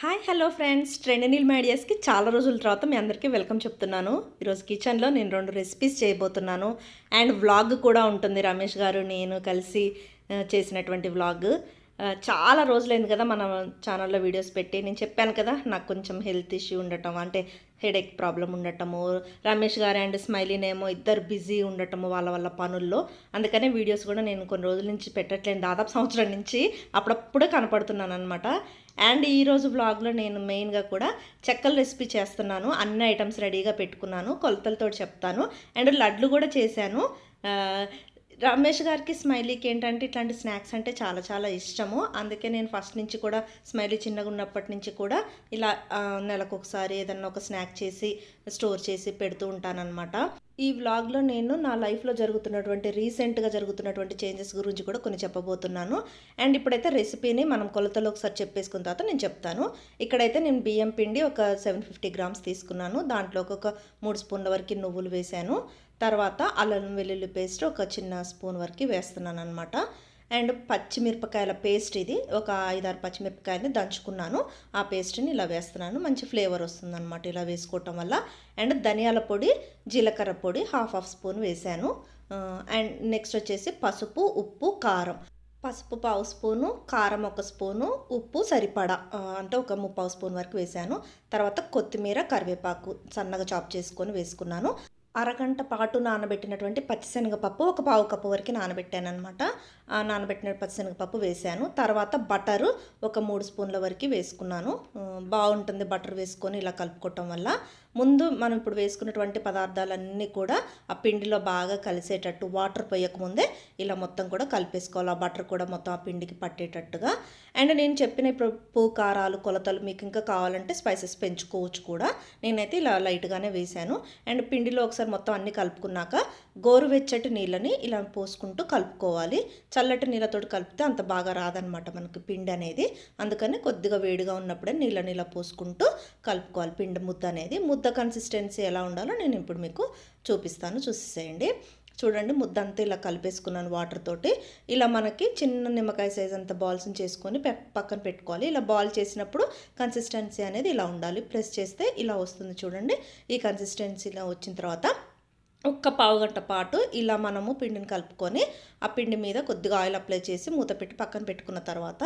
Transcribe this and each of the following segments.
Hi hello friends trend మీడియాస్కి చాలా రోజుల తర్వాత మీ అందరికీ వెల్కమ్ చెప్తున్నాను. ఈరోజు కిచెన్లో నేను రెండు రెసిపీస్ చేయబోతున్నాను. అండ్ వ్లాగ్ కూడా ఉంటుంది రమేష్ గారు నేను కలిసి చేసినటువంటి వ్లాగ్ చాలా రోజులైంది కదా మన ఛానల్లో వీడియోస్ పెట్టి. నేను చెప్పాను కదా నాకు కొంచెం హెల్త్ ఇష్యూ ఉండటం అంటే హెడేక్ ప్రాబ్లం ఉండటము. రమేష్ గారు అండ్ స్మైలీనేమో ఇద్దరు బిజీ ఉండటము వాళ్ళ వాళ్ళ పనుల్లో. అందుకనే వీడియోస్ కూడా నేను కొన్ని రోజుల నుంచి పెట్టట్లేను. దాదాపు సంవత్సరం నుంచి అప్పుడప్పుడే కనపడుతున్నాను అనమాట అండ్ ఈరోజు వ్లాగ్లో నేను మెయిన్గా కూడా చెక్కల రెసిపీ చేస్తున్నాను. అన్ని ఐటమ్స్ రెడీగా పెట్టుకున్నాను. కొలతలతో చెప్తాను. అండ్ లడ్లు కూడా చేశాను. రమేష్ గారికి స్మైలీకి ఏంటంటే ఇట్లాంటి స్నాక్స్ అంటే చాలా చాలా ఇష్టము. అందుకే నేను ఫస్ట్ నుంచి కూడా స్మైలీ చిన్నగా ఉన్నప్పటి నుంచి కూడా ఇలా నెలకొకసారి నెలకు ఒకసారి ఏదన్నా ఒక స్నాక్ చేసి స్టోర్ చేసి పెడుతూ ఉంటానన్నమాట. ఈ వ్లాగ్లో నేను నా లైఫ్లో జరుగుతున్నటువంటి రీసెంట్గా జరుగుతున్నటువంటి చేంజెస్ గురించి కూడా కొన్ని చెప్పబోతున్నాను. అండ్ ఇప్పుడైతే రెసిపీని మనం కొలతలో ఒకసారి చెప్పేసుకున్న తర్వాత నేను చెప్తాను. ఇక్కడైతే నేను బియ్యం పిండి ఒక సెవెన్ ఫిఫ్టీ గ్రామ్స్ తీసుకున్నాను. దాంట్లో ఒక మూడు స్పూన్ల వరకు నువ్వులు వేశాను. తర్వాత అల్లం వెల్లుల్లి పేస్ట్ ఒక చిన్న స్పూన్ వరకు వేస్తున్నాను అనమాట అండ్ పచ్చిమిరపకాయల పేస్ట్ ఇది. ఒక ఐదారు పచ్చిమిరపకాయలని దంచుకున్నాను. ఆ పేస్ట్ని ఇలా వేస్తున్నాను. మంచి ఫ్లేవర్ వస్తుందన్నమాట ఇలా వేసుకోవటం వల్ల. అండ్ ధనియాల పొడి జీలకర్ర పొడి హాఫ్ హాఫ్ స్పూన్ వేశాను. అండ్ నెక్స్ట్ వచ్చేసి పసుపు ఉప్పు కారం. పసుపు పావు స్పూను కారం ఒక స్పూను ఉప్పు సరిపడా. అంటే ఒక ముప్పావు స్పూన్ వరకు వేశాను. తర్వాత కొత్తిమీర కరివేపాకు సన్నగా చాప్ చేసుకొని వేసుకున్నాను. అరగంట పాటు నానబెట్టినటువంటి పచ్చిశనగపప్పు ఒక పావు కప్పు వరకు నానబెట్టాను అనమాట ఆ నానబెట్టిన పచ్చిశనగపప్పు వేసాను. తర్వాత బటరు ఒక మూడు స్పూన్ల వరకు వేసుకున్నాను. బాగుంటుంది బటర్ వేసుకొని ఇలా కలుపుకోవటం వల్ల. ముందు మనం ఇప్పుడు వేసుకున్నటువంటి పదార్థాలన్నీ కూడా ఆ పిండిలో బాగా కలిసేటట్టు వాటర్ పోయకముందే ఇలా మొత్తం కూడా కలిపేసుకోవాలి. ఆ బటర్ కూడా మొత్తం ఆ పిండికి పట్టేటట్టుగా. అండ్ నేను చెప్పిన ఇప్పుడు ఉప్పు కారాలు కొలతలు మీకు ఇంకా కావాలంటే స్పైసెస్ పెంచుకోవచ్చు కూడా. నేనైతే ఇలా లైట్గానే వేశాను. అండ్ పిండిలో ఒకసారి మొత్తం అన్నీ కలుపుకున్నాక గోరువెచ్చటి నీళ్ళని ఇలా పోసుకుంటూ కలుపుకోవాలి. చల్లటి నీళ్ళతో కలిపితే అంత బాగా రాదనమాట మనకి పిండి అనేది. అందుకని కొద్దిగా వేడిగా ఉన్నప్పుడే నీళ్ళని ఇలా పోసుకుంటూ కలుపుకోవాలి. పిండి ముద్ద అనేది ముద్ద కన్సిస్టెన్సీ ఎలా ఉండాలో నేను ఇప్పుడు మీకు చూపిస్తాను చూసేసేయండి. చూడండి ముద్ద అంతా ఇలా కలిపేసుకున్నాను వాటర్ తోటి. ఇలా మనకి చిన్న నిమ్మకాయ సైజ్ అంత బాల్స్ని చేసుకొని పక్కన పెట్టుకోవాలి. ఇలా బాల్ చేసినప్పుడు కన్సిస్టెన్సీ అనేది ఇలా ఉండాలి. ప్రెస్ చేస్తే ఇలా వస్తుంది చూడండి. ఈ కన్సిస్టెన్సీలో వచ్చిన తర్వాత ఒక్క పావు గంట పాటు ఇలా మనము పిండిని కలుపుకొని ఆ పిండి మీద కొద్దిగా ఆయిల్ అప్లై చేసి మూత పెట్టి పక్కన పెట్టుకున్న తర్వాత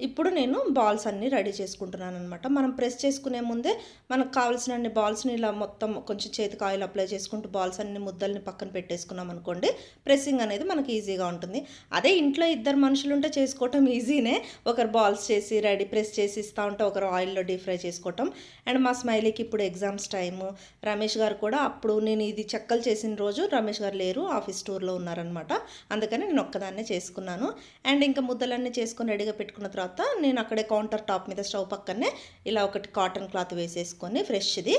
ఇప్పుడు నేను బాల్స్ అన్నీ రెడీ చేసుకుంటున్నాను అనమాట మనం ప్రెస్ చేసుకునే ముందే మనకు కావాల్సిన అన్ని బాల్స్ని ఇలా మొత్తం కొంచెం చేతికి ఆయిల్ అప్లై చేసుకుంటూ బాల్స్ అన్ని ముద్దల్ని పక్కన పెట్టేసుకున్నాం అనుకోండి ప్రెస్సింగ్ అనేది మనకి ఈజీగా ఉంటుంది. అదే ఇంట్లో ఇద్దరు మనుషులు ఉంటే చేసుకోవటం ఈజీనే. ఒకరు బాల్స్ చేసి రెడీ ప్రెస్ చేసి ఇస్తూ ఉంటే ఒకరు ఆయిల్లో డీప్ ఫ్రై చేసుకోవటం. అండ్ మా స్మైలీకి ఇప్పుడు ఎగ్జామ్స్ టైము. రమేష్ గారు కూడా అప్పుడు నేను ఇది చెక్కలు చేసిన రోజు రమేష్ గారు లేరు ఆఫీస్ టూర్లో ఉన్నారనమాట అందుకని నేను ఒక్కదాన్నే చేసుకున్నాను. అండ్ ఇంకా ముద్దలన్నీ చేసుకొని రెడీగా పెట్టుకున్న తర్వాత నేను అక్కడే కౌంటర్ టాప్ మీద స్టవ్ పక్కనే ఇలా ఒకటి కాటన్ క్లాత్ వేసేసుకొని ఫ్రెష్ది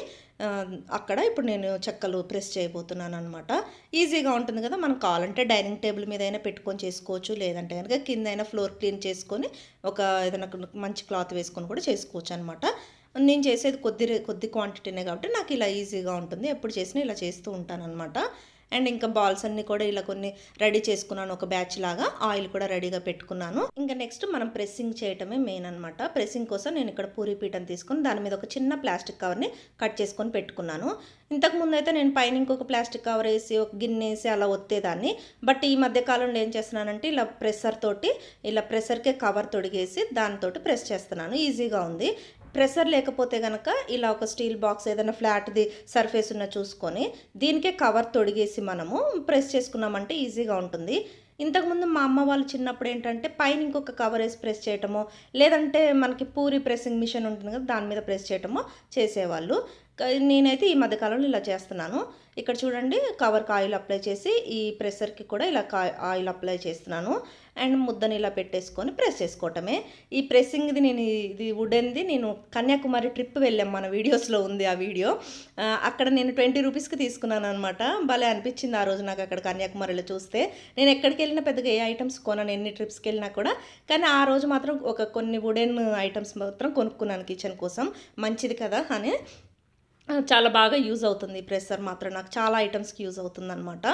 అక్కడ ఇప్పుడు నేను చెక్కలు ప్రెస్ చేయబోతున్నాను అనమాట ఈజీగా ఉంటుంది కదా మనం కావాలంటే డైనింగ్ టేబుల్ మీద అయినా పెట్టుకొని చేసుకోవచ్చు లేదంటే కనుక కింద అయినా ఫ్లోర్ క్లీన్ చేసుకొని ఒక ఏదైనా మంచి క్లాత్ వేసుకొని కూడా చేసుకోవచ్చు అనమాట నేను చేసేది కొద్ది కొద్ది క్వాంటిటీనే కాబట్టి నాకు ఇలా ఈజీగా ఉంటుంది. ఎప్పుడు చేసినా ఇలా చేస్తూ ఉంటానన్నమాట. అండ్ ఇంకా బాల్స్ అన్ని కూడా ఇలా కొన్ని రెడీ చేసుకున్నాను. ఒక బ్యాచ్ లాగా ఆయిల్ కూడా రెడీగా పెట్టుకున్నాను. ఇంకా నెక్స్ట్ మనం ప్రెస్సింగ్ చేయటమే మెయిన్ అనమాట ప్రెస్సింగ్ కోసం నేను ఇక్కడ పూరి పీటను తీసుకొని దాని మీద ఒక చిన్న ప్లాస్టిక్ కవర్ని కట్ చేసుకొని పెట్టుకున్నాను. ఇంతకుముందు అయితే నేను పైన ఇంకొక ప్లాస్టిక్ కవర్ వేసి ఒక గిన్నె వేసి అలా ఒత్తేదాన్ని. బట్ ఈ మధ్య కాలంలో ఏం చేస్తున్నానంటే ఇలా ప్రెషర్ తోటి ఇలా ప్రెషర్కే కవర్ తొడిగేసి దానితోటి ప్రెస్ చేస్తున్నాను. ఈజీగా ఉంది. ప్రెషర్ లేకపోతే కనుక ఇలా ఒక స్టీల్ బాక్స్ ఏదైనా ఫ్లాట్ది సర్ఫేస్ ఉన్న చూసుకొని దీనికే కవర్ తొడిగేసి మనము ప్రెస్ చేసుకున్నామంటే ఈజీగా ఉంటుంది. ఇంతకుముందు మా అమ్మ వాళ్ళు చిన్నప్పుడు ఏంటంటే పైన ఇంకొక కవర్ వేసి ప్రెస్ చేయటమో లేదంటే మనకి పూరి ప్రెస్సింగ్ మిషన్ ఉంటుంది కదా దాని మీద ప్రెస్ చేయటమో చేసేవాళ్ళు. నేనైతే ఈ మధ్యకాలంలో ఇలా చేస్తున్నాను. ఇక్కడ చూడండి కవర్కి ఆయిల్ అప్లై చేసి ఈ ప్రెషర్కి కూడా ఇలా కా ఆయిల్ అప్లై చేస్తున్నాను. అండ్ ముద్దని ఇలా పెట్టేసుకొని ప్రెస్ చేసుకోవటమే. ఈ ప్రెస్సింగ్ది నేను ఇది వుడెన్ది నేను కన్యాకుమారి ట్రిప్ వెళ్ళాం మన వీడియోస్లో ఉంది ఆ వీడియో. అక్కడ నేను ట్వంటీ రూపీస్కి తీసుకున్నాను అనమాట భలే అనిపించింది ఆ రోజు నాకు అక్కడ కన్యాకుమారిలో చూస్తే. నేను ఎక్కడికి వెళ్ళినా పెద్దగా ఏ ఐటమ్స్ కొనను ఎన్ని ట్రిప్స్కి వెళ్ళినా కూడా. కానీ ఆ రోజు మాత్రం ఒక కొన్ని వుడెన్ ఐటమ్స్ మాత్రం కొనుక్కున్నాను కిచెన్ కోసం. మంచిది కదా అని. చాలా బాగా యూజ్ అవుతుంది ఈ ప్రెషర్ మాత్రం. నాకు చాలా ఐటమ్స్కి యూజ్ అవుతుంది అనమాట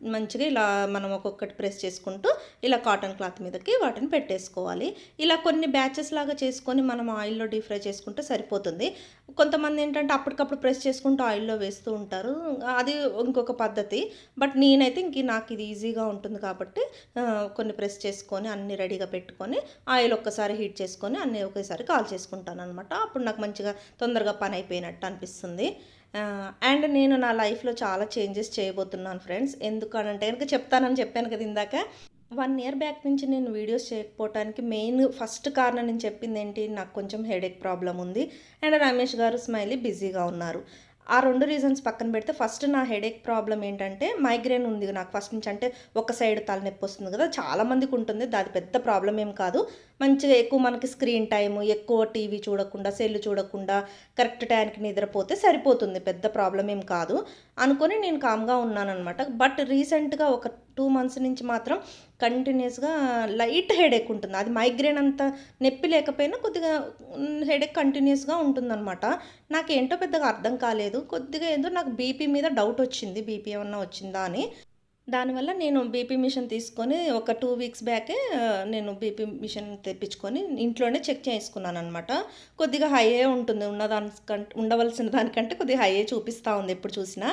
మంచిగా ఇలా మనం ఒక్కొక్కటి ప్రెస్ చేసుకుంటూ ఇలా కాటన్ క్లాత్ మీదకి వాటిని పెట్టేసుకోవాలి. ఇలా కొన్ని బ్యాచెస్ లాగా చేసుకొని మనం ఆయిల్లో డీప్ ఫ్రై చేసుకుంటే సరిపోతుంది. కొంతమంది ఏంటంటే అప్పటికప్పుడు ప్రెస్ చేసుకుంటూ ఆయిల్లో వేస్తూ ఉంటారు. అది ఇంకొక పద్ధతి. బట్ నేనైతే ఇంక నాకు ఇది ఈజీగా ఉంటుంది కాబట్టి కొన్ని ప్రెస్ చేసుకొని అన్ని రెడీగా పెట్టుకొని ఆయిల్ ఒక్కసారి హీట్ చేసుకొని అన్నీ ఒకేసారి కాల్ చేసుకుంటాను అనమాట అప్పుడు నాకు మంచిగా తొందరగా పని అయిపోయినట్టు అనిపిస్తుంది. అండ్ నేను నా లైఫ్లో చాలా చేంజెస్ చేయబోతున్నాను ఫ్రెండ్స్. ఎందుకనంటే కనుక చెప్తానని చెప్పాను కదా ఇందాక. వన్ ఇయర్ బ్యాక్ నుంచి నేను వీడియోస్ చేయకపోవటానికి మెయిన్ ఫస్ట్ కారణం నేను చెప్పింది ఏంటి? నాకు కొంచెం హెడేక్ ప్రాబ్లం ఉంది. అండ్ రమేష్ గారు స్మైలీ బిజీగా ఉన్నారు. ఆ రెండు రీజన్స్ పక్కన పెడితే ఫస్ట్ నా హెడేక్ ప్రాబ్లం ఏంటంటే మైగ్రేన్ ఉంది నాకు ఫస్ట్ నుంచి అంటే ఒక సైడ్ తలనొప్పి వస్తుంది కదా చాలామందికి ఉంటుంది దాని పెద్ద ప్రాబ్లం ఏం కాదు. మంచిగా ఎక్కువ మనకి స్క్రీన్ టైం ఎక్కువ టీవీ చూడకుండా సెల్ చూడకుండా కరెక్ట్ టైంకి నిద్రపోతే సరిపోతుంది పెద్ద ప్రాబ్లం ఏం కాదు. అనుకొని నేను కామ్గా ఉన్నానన్నమాట. బట్ రీసెంట్గా ఒక టూ మంత్స్ నుంచి మాత్రం కంటిన్యూస్గా లైట్ హెడేక్ ఉంటుంది. అది మైగ్రేన్ అంత నొప్పి లేకపోయినా కొద్దిగా హెడేక్ కంటిన్యూస్గా ఉంటుందన్నమాట. నాకేంటో పెద్దగా అర్థం కాలేదు. కొద్దిగా ఏదో నాకు బీపీ మీద డౌట్ వచ్చింది. బీపీ ఏమన్నా వచ్చిందా అని. దానివల్ల నేను బీపీ మిషన్ తీసుకొని ఒక టూ వీక్స్ బ్యాకే నేను బీపీ మిషన్ తెప్పించుకొని ఇంట్లోనే చెక్ చేసుకున్నాను అనమాట కొద్దిగా హైయే ఉంటుంది. ఉన్నదానికంటే ఉండవలసిన దానికంటే కొద్దిగా హైయే చూపిస్తూ ఉంది ఎప్పుడు చూసినా.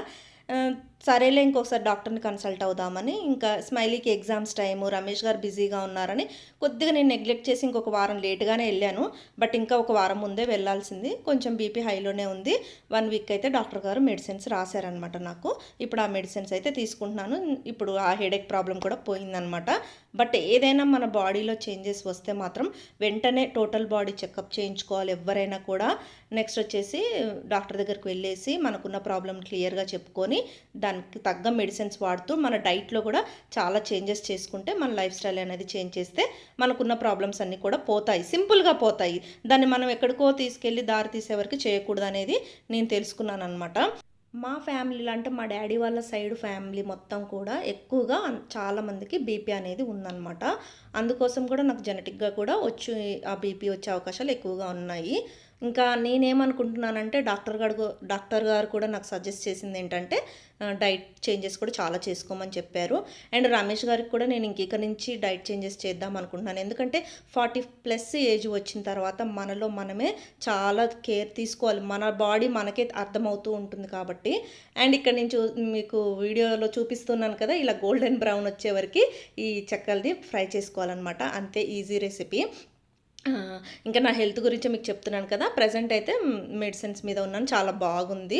సరేలే ఇంకొకసారి డాక్టర్ని కన్సల్ట్ అవుదామని ఇంకా స్మైలీకి ఎగ్జామ్స్ టైము రమేష్ గారు బిజీగా ఉన్నారని కొద్దిగా నేను నెగ్లెక్ట్ చేసి ఇంకొక వారం లేట్గానే వెళ్ళాను. బట్ ఇంకా ఒక వారం ముందే వెళ్ళాల్సింది. కొంచెం బీపీ హైలోనే ఉంది. వన్ వీక్ అయితే డాక్టర్ గారు మెడిసిన్స్ రాశారనమాట నాకు. ఇప్పుడు ఆ మెడిసిన్స్ అయితే తీసుకుంటున్నాను. ఇప్పుడు ఆ హెడేక్ ప్రాబ్లం కూడా పోయిందనమాట బట్ ఏదైనా మన బాడీలో చేంజెస్ వస్తే మాత్రం వెంటనే టోటల్ బాడీ చెకప్ చేయించుకోవాలి ఎవరైనా కూడా. నెక్స్ట్ వచ్చేసి డాక్టర్ దగ్గరికి వెళ్ళేసి మనకున్న ప్రాబ్లం క్లియర్గా చెప్పుకొని దానికి తగ్గ మెడిసిన్స్ వాడుతూ మన డైట్లో కూడా చాలా చేంజెస్ చేసుకుంటే మన లైఫ్ స్టైల్ అనేది చేంజ్ చేస్తే మనకున్న ప్రాబ్లమ్స్ అన్నీ కూడా పోతాయి. సింపుల్గా పోతాయి. దాన్ని మనం ఎక్కడికో తీసుకెళ్ళి దారి తీసే వరకు చేయకూడదు అనేది నేను తెలుసుకున్నాను అనమాట మా ఫ్యామిలీలో అంటే మా డాడీ వాళ్ళ సైడ్ ఫ్యామిలీ మొత్తం కూడా ఎక్కువగా చాలామందికి బీపీ అనేది ఉందన్నమాట. అందుకోసం కూడా నాకు జెనెటిక్గా కూడా వచ్చి ఆ బీపీ వచ్చే అవకాశాలు ఎక్కువగా ఉన్నాయి. ఇంకా నేనేమనుకుంటున్నానంటే డాక్టర్ గారు డాక్టర్ గారు కూడా నాకు సజెస్ట్ చేసింది ఏంటంటే డైట్ చేంజెస్ కూడా చాలా చేసుకోమని చెప్పారు. అండ్ రమేష్ గారికి కూడా నేను ఇంక నుంచి డైట్ చేంజెస్ చేద్దాం అనుకుంటున్నాను. ఎందుకంటే ఫార్టీ ప్లస్ ఏజ్ వచ్చిన తర్వాత మనలో మనమే చాలా కేర్ తీసుకోవాలి. మన బాడీ మనకే అర్థమవుతూ ఉంటుంది కాబట్టి. అండ్ ఇక్కడ నేను చూ మీకు వీడియోలో చూపిస్తున్నాను కదా ఇలా గోల్డెన్ బ్రౌన్ వచ్చే వరకు ఈ చెక్కలది ఫ్రై చేసుకోవాలన్నమాట. అంతే ఈజీ రెసిపీ. ఇంకా నా హెల్త్ గురించి మీకు చెప్తున్నాను కదా ప్రజెంట్ అయితే మెడిసిన్స్ మీద ఉన్నాను చాలా బాగుంది.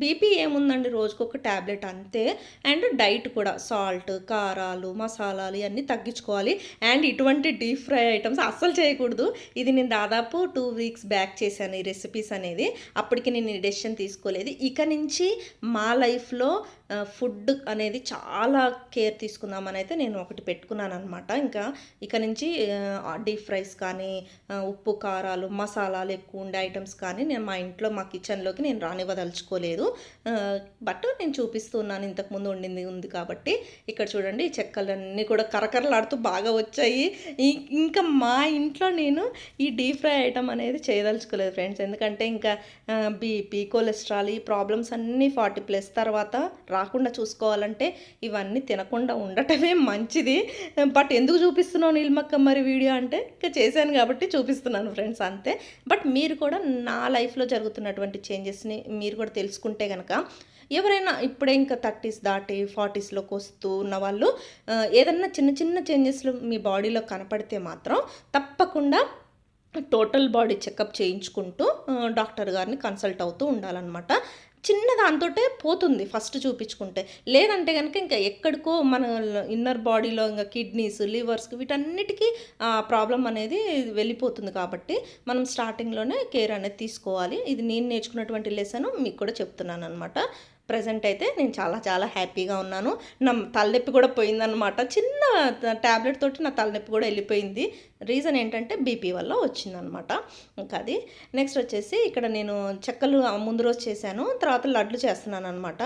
బీపీ ఏముందండి రోజుకు ఒక ట్యాబ్లెట్ అంతే. అండ్ డైట్ కూడా సాల్ట్ కారాలు మసాలాలు ఇవన్నీ తగ్గించుకోవాలి. అండ్ ఇటువంటి డీప్ ఫ్రై ఐటమ్స్ అస్సలు చేయకూడదు. ఇది నేను దాదాపు టూ వీక్స్ బ్యాక్ చేశాను ఈ రెసిపీస్ అనేది. అప్పటికి నేను ఈ డెసిషన్ తీసుకోలేదు. ఇక నుంచి మా లైఫ్లో ఫుడ్ అనేది చాలా కేర్ తీసుకుందామని అయితే నేను ఒకటి పెట్టుకున్నాను అనమాట ఇంకా ఇక నుంచి డీప్ ఫ్రైస్ కానీ ఉప్పు కారాలు మసాలాలు ఎక్కువ ఉండే ఐటమ్స్ కానీ నేను మా ఇంట్లో మా కిచెన్లోకి నేను రానివ్వదలుచుకోలేదు. బట్ నేను చూపిస్తున్నాను ఇంతకుముందు వండింది ఉంది కాబట్టి. ఇక్కడ చూడండి ఈ చెక్కలన్నీ కూడా కరకరలాడుతూ బాగా వచ్చాయి. ఇంకా మా ఇంట్లో నేను ఈ డీప్ ఫ్రై ఐటమ్ అనేది చేయదలుచుకోలేదు ఫ్రెండ్స్. ఎందుకంటే ఇంకా బీపీ కొలెస్ట్రాల్ ఈ ప్రాబ్లమ్స్ అన్నీ ఫార్టీ ప్లస్ తర్వాత రాకుండా చూసుకోవాలంటే ఇవన్నీ తినకుండా ఉండటమే మంచిది. బట్ ఎందుకు చూపిస్తున్నావు నీల్మక్క మరి వీడియో అంటే? ఇంకా చేశాను కాబట్టి చూపిస్తున్నాను ఫ్రెండ్స్ అంతే. బట్ మీరు కూడా నా లైఫ్లో జరుగుతున్నటువంటి చేంజెస్ని మీరు కూడా తెలుసుకుంటే కనుక ఎవరైనా ఇప్పుడే ఇంకా థర్టీస్ దాటి ఫార్టీస్లోకి వస్తూ ఉన్న వాళ్ళు ఏదన్నా చిన్న చిన్న చేంజెస్లు మీ బాడీలో కనపడితే మాత్రం తప్పకుండా టోటల్ బాడీ చెకప్ చేయించుకుంటూ డాక్టర్ గారిని కన్సల్ట్ అవుతూ ఉండాలన్నమాట. చిన్న దాంతోటే పోతుంది ఫస్ట్ చూపించుకుంటే. లేదంటే కనుక ఇంకా ఎక్కడికో మన ఇన్నర్ బాడీలో ఇంకా కిడ్నీస్ లివర్స్ వీటన్నిటికీ ప్రాబ్లం అనేది వెళ్ళిపోతుంది కాబట్టి మనం స్టార్టింగ్లోనే కేర్ అనేది తీసుకోవాలి. ఇది నేను నేర్చుకున్నటువంటి లెసన్ మీకు కూడా చెప్తున్నాను అనమాట ప్రజెంట్ అయితే నేను చాలా చాలా హ్యాపీగా ఉన్నాను. నా తలనొప్పి కూడా పోయిందనమాట చిన్న ట్యాబ్లెట్ తోటి నా తలనొప్పి కూడా వెళ్ళిపోయింది. రీజన్ ఏంటంటే బీపీ వల్ల వచ్చిందనమాట ఇంకా అది. నెక్స్ట్ వచ్చేసి ఇక్కడ నేను చెక్కలు ముందు రోజు చేశాను. తర్వాత లడ్లు చేస్తున్నాను అనమాట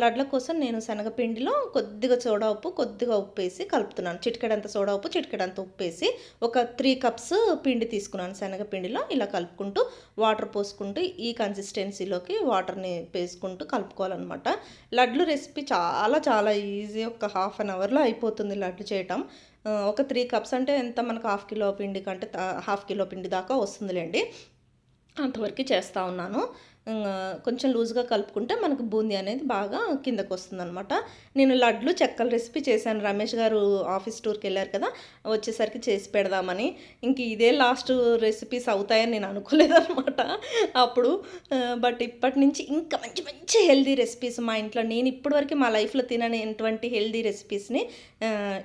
లడ్ల కోసం నేను శనగపిండిలో కొద్దిగా సోడా ఉప్పు కొద్దిగా ఉప్పు వేసి కలుపుతున్నాను. చిటికెడంత సోడా ఉప్పు చిటికెడంత ఉప్పు వేసి ఒక త్రీ కప్స్ పిండి తీసుకున్నాను శనగపిండిలో. ఇలా కలుపుకుంటూ వాటర్ పోసుకుంటూ ఈ కన్సిస్టెన్సీలోకి వాటర్ని వేసుకుంటూ కలుపు కలుపుకోవాలన్నమాట లడ్లు రెసిపీ చాలా చాలా ఈజీ. ఒక హాఫ్ అన్ అవర్లో అయిపోతుంది లడ్లు చేయటం. ఒక త్రీ కప్స్ అంటే ఎంత? మనకు హాఫ్ కిలో పిండి కంటే తా- హాఫ్ కిలో పిండి దాకా వస్తుందిలేండి. అంతవరకు చేస్తూ ఉన్నాను. కొంచెం లూజ్గా కలుపుకుంటే మనకు బూందీ అనేది బాగా కిందకు వస్తుందన్నమాట. నేను లడ్లు చెక్కల రెసిపీ చేశాను. రమేష్ గారు ఆఫీస్ టూర్కి వెళ్ళారు కదా వచ్చేసరికి చేసి పెడదామని. ఇంక ఇదే లాస్ట్ రెసిపీస్ అవుతాయని నేను అనుకోలేదన్నమాట. అప్పుడు బట్ ఇప్పటి నుంచి ఇంకా మంచి మంచి హెల్దీ రెసిపీస్ మా ఇంట్లో. నేను ఇప్పటివరకు మా లైఫ్లో తిననేటువంటి హెల్దీ రెసిపీస్ని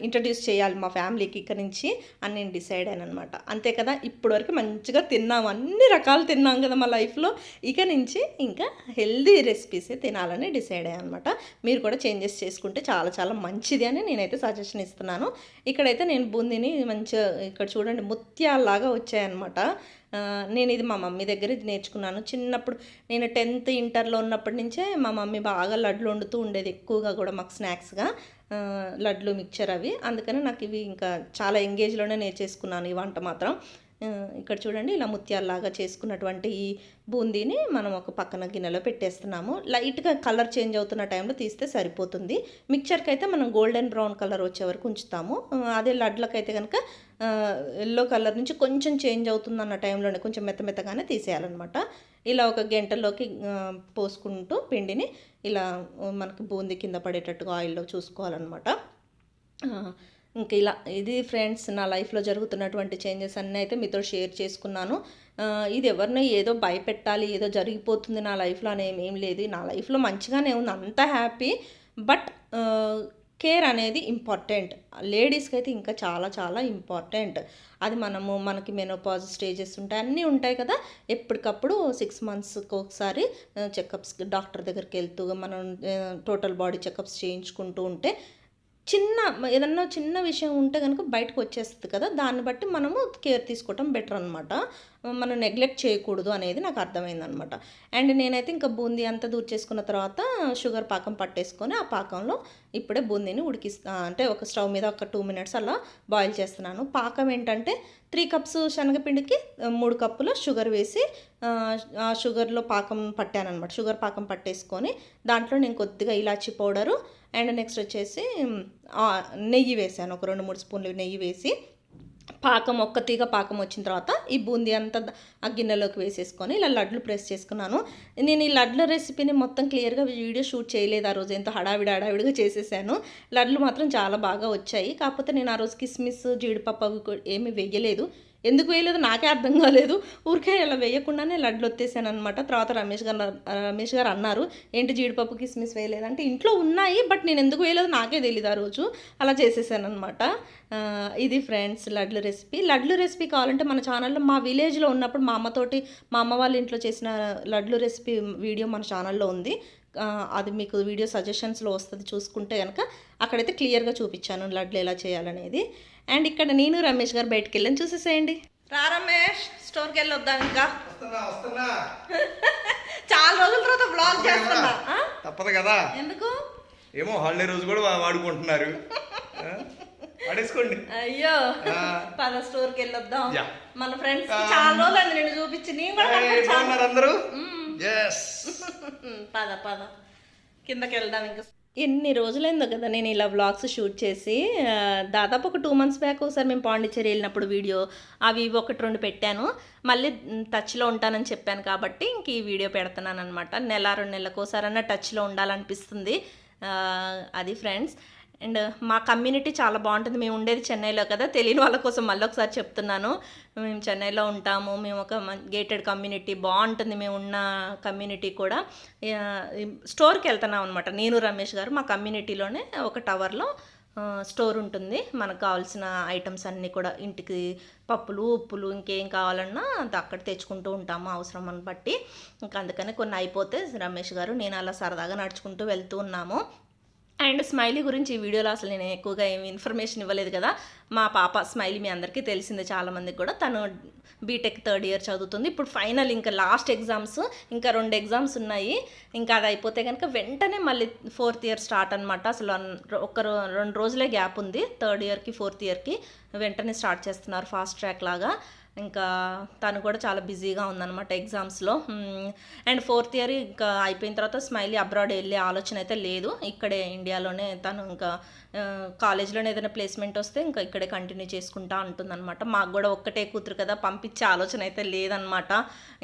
ఇంట్రడ్యూస్ చేయాలి మా ఫ్యామిలీకి ఇక్కడ నుంచి అని నేను డిసైడ్ అయ్యాను అనమాట అంతే కదా ఇప్పటివరకు మంచిగా తిన్నాం. అన్ని రకాలు తిన్నాం కదా మా లైఫ్లో. ఇక నుంచి ఇంకా హెల్దీ రెసిపీసే తినాలని డిసైడ్ అయ్యాను అనమాట మీరు కూడా చేంజెస్ చేసుకుంటే చాలా చాలా మంచిది అని నేనైతే సజెషన్ ఇస్తున్నాను. ఇక్కడైతే నేను బూందీని మంచిగా ఇక్కడ చూడండి ముత్యాల్లాగా వచ్చాయన్నమాట. నేను ఇది మా మమ్మీ దగ్గర ఇది నేర్చుకున్నాను. చిన్నప్పుడు నేను టెన్త్ ఇంటర్లో ఉన్నప్పటి నుంచే మా మమ్మీ బాగా లడ్లు వండుతూ ఉండేది ఎక్కువగా కూడా మాకు స్నాక్స్గా లడ్లు మిక్చర్ అవి. అందుకని నాకు ఇవి ఇంకా చాలా ఎంగేజ్లోనే నేర్చేసుకున్నాను ఈ వంట మాత్రం. ఇక్కడ చూడండి ఇలా ముత్యాలలాగా చేసుకున్నటువంటి ఈ బూందీని మనం ఒక పక్కన గిన్నెలో పెట్టేస్తున్నాము. లైట్గా కలర్ చేంజ్ అవుతున్న టైంలో తీస్తే సరిపోతుంది. మిక్చర్కి అయితే మనం గోల్డెన్ బ్రౌన్ కలర్ వచ్చే వరకు ఉంచుతాము. అదే లడ్లకైతే కనుక ఎల్లో కలర్ నుంచి కొంచెం చేంజ్ అవుతుంది అన్న టైంలోనే కొంచెం మెత్త మెత్తగానే తీసేయాలన్నమాట. ఇలా ఒక గంటలోకి పోసుకుంటూ పిండిని ఇలా మనకి బూందీ కింద పడేటట్టుగా ఆయిల్లో చూసుకోవాలన్నమాట. ఇంక ఇలా ఇది ఫ్రెండ్స్ నా లైఫ్లో జరుగుతున్నటువంటి చేంజెస్ అన్నీ అయితే మీతో షేర్ చేసుకున్నాను. ఇది ఎవరినో ఏదో భయపెట్టాలి ఏదో జరిగిపోతుంది నా లైఫ్లో అని ఏం లేదు. నా లైఫ్లో మంచిగానే ఉంది అంత హ్యాపీ. బట్ కేర్ అనేది ఇంపార్టెంట్. లేడీస్కి అయితే ఇంకా చాలా చాలా ఇంపార్టెంట్. అది మనము మనకి మెనోపాజ్ స్టేజెస్ ఉంటాయి అన్నీ ఉంటాయి కదా. ఎప్పటికప్పుడు సిక్స్ మంత్స్కి ఒకసారి చెకప్స్ డాక్టర్ దగ్గరికి వెళ్తూ మనం టోటల్ బాడీ చెకప్స్ చేయించుకుంటూ ఉంటే చిన్న ఏదన్నా చిన్న విషయం ఉంటే కనుక బయటకు వచ్చేస్తుంది కదా దాన్ని బట్టి మనము కేర్ తీసుకోవటం బెటర్ అనమాట మనం నెగ్లెక్ట్ చేయకూడదు అనేది నాకు అర్థమైందనమాట అండ్ నేనైతే ఇంకా బూందీ అంతా దూర్ చేసుకున్న తర్వాత షుగర్ పాకం పట్టేసుకొని ఆ పాకంలో ఇప్పుడే బూందీని ఉడికిస్తా అంటే ఒక స్టవ్ మీద ఒక టూ మినిట్స్ అలా బాయిల్ చేస్తున్నాను. పాకం ఏంటంటే త్రీ కప్స్ శనగపిండికి మూడు కప్పుల షుగర్ వేసి ఆ, షుగర్లో పాకం పట్టానమాట షుగర్ పాకం పట్టేసుకొని దాంట్లో నేను కొద్దిగా ఇలాచీ పౌడరు అండ్ నెక్స్ట్ వచ్చేసి నెయ్యి వేసాను. ఒక రెండు మూడు స్పూన్లు నెయ్యి వేసి పాకం ఒక్క తీగ పాకం వచ్చిన తర్వాత ఈ బూందీ అంతా ఆ గిన్నెలోకి వేసేసుకొని ఇలా లడ్లు ప్రెస్ చేసుకున్నాను. నేను ఈ లడ్ల రెసిపీని మొత్తం క్లియర్గా వీడియో షూట్ చేయలేదు. ఆ రోజు ఎంతో హడావిడి హడావిడిగా చేసేసాను. లడ్లు మాత్రం చాలా బాగా వచ్చాయి. కాకపోతే నేను ఆ రోజు కిస్మిస్ జీడిపప్పు అవి ఏమీ వేయలేదు. ఎందుకు వేయలేదు? నాకే అర్థం కాలేదు. ఊరికే ఇలా వేయకుండానే లడ్లు వచ్చేసాను అనమాట తర్వాత రమేష్ గారు రమేష్ గారు అన్నారు ఏంటి జీడిపప్పు కిస్మిస్ వేయలేదు? అంటే ఇంట్లో ఉన్నాయి బట్ నేను ఎందుకు వేయలేదు? నాకే తెలియదు ఆ రోజు. అలా చేసేసాను అనమాట ఇది ఫ్రెండ్స్ లడ్లు రెసిపీ. లడ్లు రెసిపీ కావాలంటే మన ఛానల్లో మా విలేజ్లో ఉన్నప్పుడు మా అమ్మతోటి మా అమ్మ వాళ్ళ ఇంట్లో చేసిన లడ్లు రెసిపీ వీడియో మన ఛానల్లో ఉంది. అది మీకు వీడియో సజెషన్స్లో వస్తుంది చూసుకుంటే కనుక అక్కడైతే క్లియర్గా చూపించాను లడ్లు ఎలా చేయాలనేది. అండ్ ఇక్కడ నేను రమేష్ గారు బయటకు వెళ్ళని. చూసేసేయండి. రా రమేష్ స్టోర్కి వెళ్ళొద్దాం ఇంకా. వస్తున్నా వస్తున్నా. చాలా రోజుల తర్వాత బ్లాగ్ చేస్తున్నా? తప్పదు కదా. ఎందుకు? ఏమో హాలిడే రోజు కూడా వాడుకుంటున్నారు. ఆ? వాడేసుకోండి అయ్యో. పద స్టోర్కి వెళ్ళొద్దాం యా. మన ఫ్రెండ్స్ చాలా రోజులు అయింది నేను చూపించి. నేను కూడా అందరూ? పద పద. కిందకి వెళ్దాం ఇంకా. ఎన్ని రోజులైందో కదా నేను ఇలా వ్లాగ్స్ షూట్ చేసి దాదాపు ఒక టూ మంత్స్ బ్యాక్ ఒకసారి మేము పాండిచ్చేరి వెళ్ళినప్పుడు వీడియో అవి ఒకటి రెండు పెట్టాను. మళ్ళీ టచ్లో ఉంటానని చెప్పాను కాబట్టి ఇంక ఈ వీడియో పెడుతున్నాను అనమాట నెల రెండు నెలలకు ఒకసారన్నా టచ్లో ఉండాలనిపిస్తుంది. అది ఫ్రెండ్స్ అండ్ మా కమ్యూనిటీ చాలా బాగుంటుంది. మేము ఉండేది చెన్నైలో కదా. తెలియని వాళ్ళ కోసం మళ్ళీ ఒకసారి చెప్తున్నాను. మేము చెన్నైలో ఉంటాము. మేము ఒక గేటెడ్ కమ్యూనిటీ బాగుంటుంది. మేము ఉన్న కమ్యూనిటీ కూడా. స్టోర్కి వెళ్తున్నాం అనమాట నేను రమేష్ గారు మా కమ్యూనిటీలోనే ఒక టవర్లో స్టోర్ ఉంటుంది. మనకు కావాల్సిన ఐటమ్స్ అన్నీ కూడా ఇంటికి పప్పులు ఉప్పులు ఇంకేం కావాలన్నా అక్కడ తెచ్చుకుంటూ ఉంటాము అవసరం అని బట్టి. ఇంకా అందుకని కొన్ని అయిపోతే రమేష్ గారు నేను అలా సరదాగా నడుచుకుంటూ వెళ్తూ ఉన్నాము. అండ్ స్మైలీ గురించి ఈ వీడియోలో అసలు నేను ఎక్కువగా ఏమి ఇన్ఫర్మేషన్ ఇవ్వలేదు కదా. మా పాప స్మైలీ మీ అందరికీ తెలిసిందే చాలామందికి కూడా. తను బీటెక్ థర్డ్ ఇయర్ చదువుతుంది. ఇప్పుడు ఫైనల్ ఇంకా లాస్ట్ ఎగ్జామ్స్ ఇంకా రెండు ఎగ్జామ్స్ ఉన్నాయి. ఇంకా అది అయిపోతే కనుక వెంటనే మళ్ళీ ఫోర్త్ ఇయర్ స్టార్ట్ అనమాట అసలు ఒక రెండు రోజులే గ్యాప్ ఉంది. థర్డ్ ఇయర్కి ఫోర్త్ ఇయర్కి వెంటనే స్టార్ట్ చేస్తున్నారు ఫాస్ట్ ట్రాక్ లాగా. ఇంకా తను కూడా చాలా బిజీగా ఉందన్నమాట ఎగ్జామ్స్లో. అండ్ ఫోర్త్ ఇయర్ ఇంకా అయిపోయిన తర్వాత స్మైలీ అబ్రాడ్ వెళ్ళే ఆలోచన అయితే లేదు. ఇక్కడే ఇండియాలోనే తను ఇంకా కాలేజ్లోనే ఏదైనా ప్లేస్మెంట్ వస్తే ఇంకా ఇక్కడే కంటిన్యూ చేసుకుంటా ఉంటుందన్నమాట మాకు కూడా ఒక్కటే కూతురు కదా పంపించే ఆలోచన అయితే లేదనమాట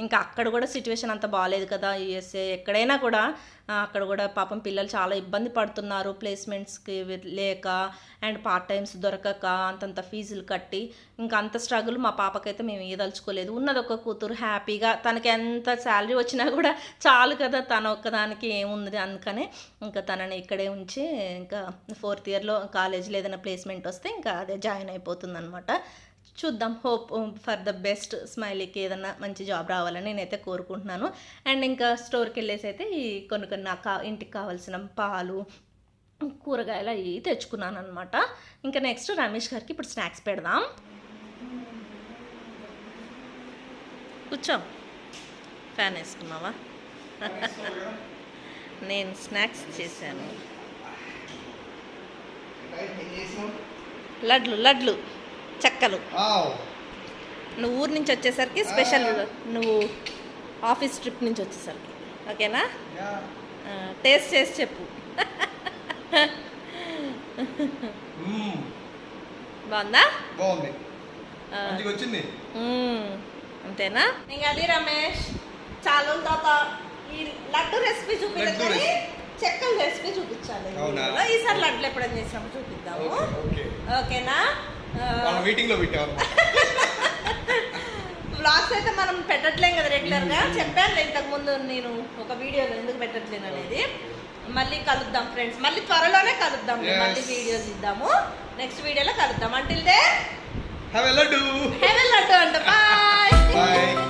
ఇంకా అక్కడ కూడా సిచ్యువేషన్ అంత బాగాలేదు కదా యూఎస్ఏ ఎక్కడైనా కూడా. అక్కడ కూడా పాపం పిల్లలు చాలా ఇబ్బంది పడుతున్నారు ప్లేస్మెంట్స్కి లేక అండ్ పార్ట్ టైమ్స్ దొరకక అంతంత ఫీజులు కట్టి ఇంకా అంత స్ట్రగుల్ మా పాపకైతే మేము ఏదలుచుకోలేదు. ఉన్నది ఒక కూతురు హ్యాపీగా తనకి ఎంత శాలరీ వచ్చినా కూడా చాలు కదా తన ఒక్కదానికి ఏముంది అందుకనే ఇంకా తనని ఇక్కడే ఉంచి ఇంకా ఫోర్త్ ఇయర్లో కాలేజీలో ఏదైనా ప్లేస్మెంట్ వస్తే ఇంకా అదే జాయిన్ అయిపోతుంది అనమాట చూద్దాం. హోప్ ఫర్ ద బెస్ట్ స్మైలీకి ఏదైనా మంచి జాబ్ రావాలని నేనైతే కోరుకుంటున్నాను. అండ్ ఇంకా స్టోర్కి వెళ్ళేసి అయితే ఈ కొన్ని కొన్ని నాకు ఇంటికి కావాల్సిన పాలు కూరగాయలు అవి తెచ్చుకున్నాను అనమాట ఇంకా నెక్స్ట్ రమేష్ గారికి ఇప్పుడు స్నాక్స్ పెడదాం. కూర్చో. ఫ్యాన్ వేసుకున్నావా? నేను స్నాక్స్ చేశాను. లడ్లు లడ్లు. చెక్కలు. నువ్వు ఊరు నుంచి వచ్చేసరికి స్పెషల్ నువ్వు ఆఫీస్ ట్రిప్ నుంచి వచ్చేసరికి. ఓకేనా? టేస్ట్ చేసి చెప్పు. బాగుందా? బాగుంది. వచ్చింది. అంతేనా? ఇంకా అది రమేష్ చాలా తర్వాత ఈ లడ్డు రెసిపీ చూపించాలి. చెక్కల రెసిపీ చూపించాలి. ఈసారి లడ్లు ఎప్పుడైనా చేసినప్పుడు చూపిద్దాము. ఓకే. ఓకేనా? మనం మీటింగ్లో పెట్టాము బ్లాగ్స్ అయితే మనం పెట్టట్లేం కదా రెగ్యులర్గా? చెప్పాను ఇంతకు ముందు నేను ఒక వీడియోలో ఎందుకు పెట్టట్లేను అనేది. మళ్ళీ కలుద్దాం ఫ్రెండ్స్ మళ్ళీ త్వరలోనే కలుద్దాం మళ్ళీ వీడియోస్ ఇద్దాము. నెక్స్ట్ వీడియోలో కలుద్దాం. అంటే they have a laddu have a laddu bye bye